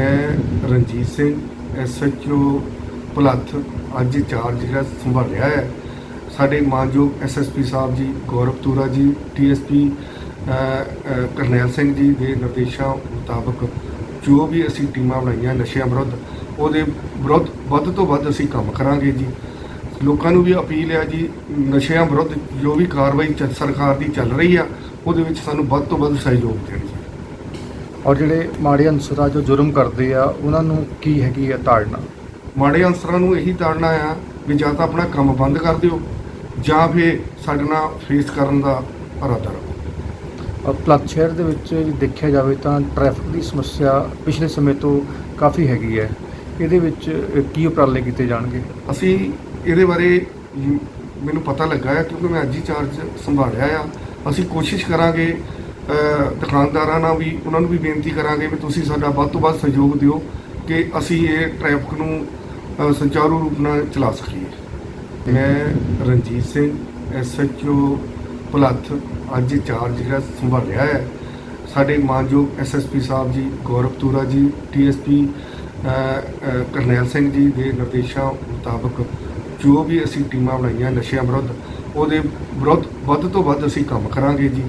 ਮੈਂ ਰਣਜੀਤ ਸਿੰਘ ਐਸਐਚਓ ਭਲੱਥ, ਅੱਜ ਚਾਰਜ ਜਿਹੜਾ ਰਿਹਾ ਹੈ। ਸਾਡੇ ਮਾਨਯੋਗ ਐਸਐਸਪੀ ਸਾਹਿਬ ਜੀ, ਗੌਰਵ ਤੂਰਾ ਜੀ ਟੀਐਸਪੀ ਕਰਨੈਲ ਸਿੰਘ ਜੀ ਦੇ ਨਿਰਦੇਸ਼ਾਂ ਮੁਤਾਬਕ ਜੋ ਵੀ ਅਸੀਂ ਟੀਮਾਂ ਬਣਾਈਆਂ ਨਸ਼ਿਆਂ ਵਿਰੁੱਧ, ਉਹਦੇ ਵਿਰੁੱਧ ਵੱਧ ਤੋਂ ਵੱਧ ਅਸੀਂ ਕੰਮ ਕਰਾਂਗੇ ਜੀ। ਲੋਕਾਂ ਨੂੰ ਵੀ ਅਪੀਲ ਹੈ ਜੀ, ਨਸ਼ਿਆਂ ਵਿਰੁੱਧ ਜੋ ਵੀ ਕਾਰਵਾਈ ਚ- ਸਰਕਾਰ ਦੀ ਚੱਲ ਰਹੀ ਆ, ਉਹਦੇ ਵਿੱਚ ਸਾਨੂੰ ਵੱਧ ਤੋਂ ਵੱਧ ਸਹਿਯੋਗ ਦੇਣ ਜੀ। ਔਰ ਜਿਹੜੇ ਮਾੜੇ ਅਨਸਰ ਆ ਜੋ ਜੁਰਮ ਕਰਦੇ ਆ ਉਹਨਾਂ ਨੂੰ ਕੀ ਹੈਗੀ ਆ ਤਾੜਨਾ? ਮਾੜੇ ਅਨਸਰਾਂ ਨੂੰ ਇਹੀ ਤਾੜਨਾ ਆ ਵੀ ਜਾਂ ਤਾਂ ਆਪਣਾ ਕੰਮ ਬੰਦ ਕਰ ਦਿਓ ਜਾਂ ਫਿਰ ਸਾਡੇ ਨਾਲ ਫੇਸ ਕਰਨ ਦਾ ਇਰਾਦਾ ਰੱਖੋ। ਔਰ ਪਲੱਥ ਸ਼ਹਿਰ ਦੇ ਵਿੱਚ ਦੇਖਿਆ ਜਾਵੇ ਤਾਂ ਟ੍ਰੈਫਿਕ ਦੀ ਸਮੱਸਿਆ ਪਿਛਲੇ ਸਮੇਂ ਤੋਂ ਕਾਫੀ ਹੈਗੀ ਹੈ। ਇਹਦੇ ਵਿੱਚ ਕੀ ਉਪਰਾਲੇ ਕੀਤੇ ਜਾਣਗੇ? ਅਸੀਂ ਇਹਦੇ ਬਾਰੇ ਮੈਨੂੰ ਪਤਾ ਲੱਗਾ ਹੈ ਕਿਉਂਕਿ ਮੈਂ ਅੱਜ ਹੀ ਚਾਰਜ ਸੰਭਾਲਿਆ ਆ। ਅਸੀਂ ਕੋਸ਼ਿਸ਼ ਕਰਾਂਗੇ ਦੁਕਾਨਦਾਰਾਂ ਨਾਲ ਵੀ ਉਹਨਾਂ ਨੂੰ ਵੀ ਬੇਨਤੀ ਕਰਾਂਗੇ ਵੀ ਤੁਸੀਂ ਸਾਡਾ ਵੱਧ ਤੋਂ ਵੱਧ ਸਹਿਯੋਗ ਦਿਓ ਕਿ ਅਸੀਂ ਇਹ ਟ੍ਰੈਫਿਕ ਨੂੰ ਸੰਚਾਰੂ ਰੂਪ ਨਾਲ ਚਲਾ ਸਕੀਏ। ਮੈਂ ਰਣਜੀਤ ਸਿੰਘ ਐਸਐਚਓ ਭਲੱਥ, ਅੱਜ ਚਾਰਜ ਜਿਹੜਾ ਸੰਭਾਲਿਆ ਹੈ। ਸਾਡੇ ਮਾਨਯੋਗ ਐਸਐਸਪੀ ਸਾਹਿਬ ਜੀ, ਗੌਰਵ ਤੂਰਾ ਜੀ ਟੀਐਸਪੀ ਕਰਨੈਲ ਸਿੰਘ ਜੀ ਦੇ ਨਿਰਦੇਸ਼ਾਂ ਮੁਤਾਬਕ ਜੋ ਵੀ ਅਸੀਂ ਟੀਮਾਂ ਬਣਾਈਆਂ ਨਸ਼ਿਆਂ ਵਿਰੁੱਧ, ਉਹਦੇ ਵਿਰੁੱਧ ਵੱਧ ਤੋਂ ਵੱਧ ਅਸੀਂ ਕੰਮ ਕਰਾਂਗੇ ਜੀ।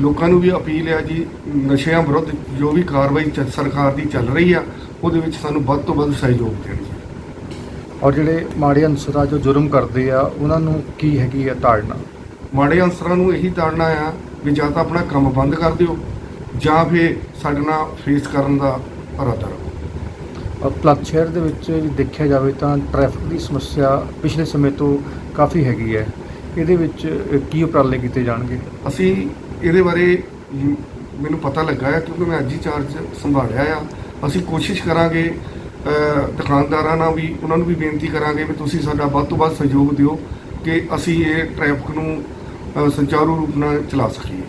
ਲੋਕਾਂ ਨੂੰ ਵੀ ਅਪੀਲ ਹੈ ਜੀ ਨਸ਼ਿਆਂ ਵਿਰੁੱਧ ਜੋ ਵੀ ਕਾਰਵਾਈ ਚ- ਸਰਕਾਰ ਦੀ ਚੱਲ ਰਹੀ ਆ ਉਹਦੇ ਵਿੱਚ ਸਾਨੂੰ ਵੱਧ ਤੋਂ ਵੱਧ ਸਹਿਯੋਗ ਦੇਣ ਜੀ। ਔਰ ਜਿਹੜੇ ਮਾੜੇ ਅਨਸਰ ਆ ਜੋ ਜੁਰਮ ਕਰਦੇ ਆ ਉਹਨਾਂ ਨੂੰ ਕੀ ਹੈਗੀ ਆ ਤਾੜਨਾ? ਮਾੜੇ ਅਨਸਰਾਂ ਨੂੰ ਇਹੀ ਤਾੜਨਾ ਆ ਵੀ ਜਾਂ ਤਾਂ ਆਪਣਾ ਕੰਮ ਬੰਦ ਕਰ ਦਿਓ ਜਾਂ ਫਿਰ ਸਾਡੇ ਨਾਲ ਫੇਸ ਕਰਨ ਦਾ ਇਰਾਦਾ ਰੱਖੋ। ਔਰ ਪਲੱਥ ਸ਼ਹਿਰ ਦੇ ਵਿੱਚ ਜੇ ਦੇਖਿਆ ਜਾਵੇ ਤਾਂ ਟ੍ਰੈਫਿਕ ਦੀ ਸਮੱਸਿਆ ਪਿਛਲੇ ਸਮੇਂ ਤੋਂ ਕਾਫੀ ਹੈਗੀ ਹੈ। ਇਹਦੇ ਵਿੱਚ ਅ, ਕੀ ਉਪਰਾਲੇ ਕੀਤੇ ਜਾਣਗੇ? ਅਸੀਂ ਇਹਦੇ ਬਾਰੇ ਮੈਨੂੰ ਪਤਾ ਲੱਗਾ ਹੈ ਕਿਉਂਕਿ ਮੈਂ ਅੱਜ ਹੀ ਚਾਰਜ ਸੰਭਾਲਿਆ ਆ। ਅਸੀਂ ਕੋਸ਼ਿਸ਼ ਕਰਾਂਗੇ ਦੁਕਾਨਦਾਰਾਂ ਨਾਲ ਵੀ, ਉਹਨਾਂ ਨੂੰ ਵੀ ਬੇਨਤੀ ਕਰਾਂਗੇ ਵੀ ਤੁਸੀਂ ਸਾਡਾ ਵੱਧ ਤੋਂ ਵੱਧ ਸਹਿਯੋਗ ਦਿਓ ਕਿ ਅਸੀਂ ਇਹ ਟ੍ਰੈਫਿਕ ਨੂੰ ਸੰਚਾਰੂ ਰੂਪ ਨਾਲ ਚਲਾ ਸਕੀਏ।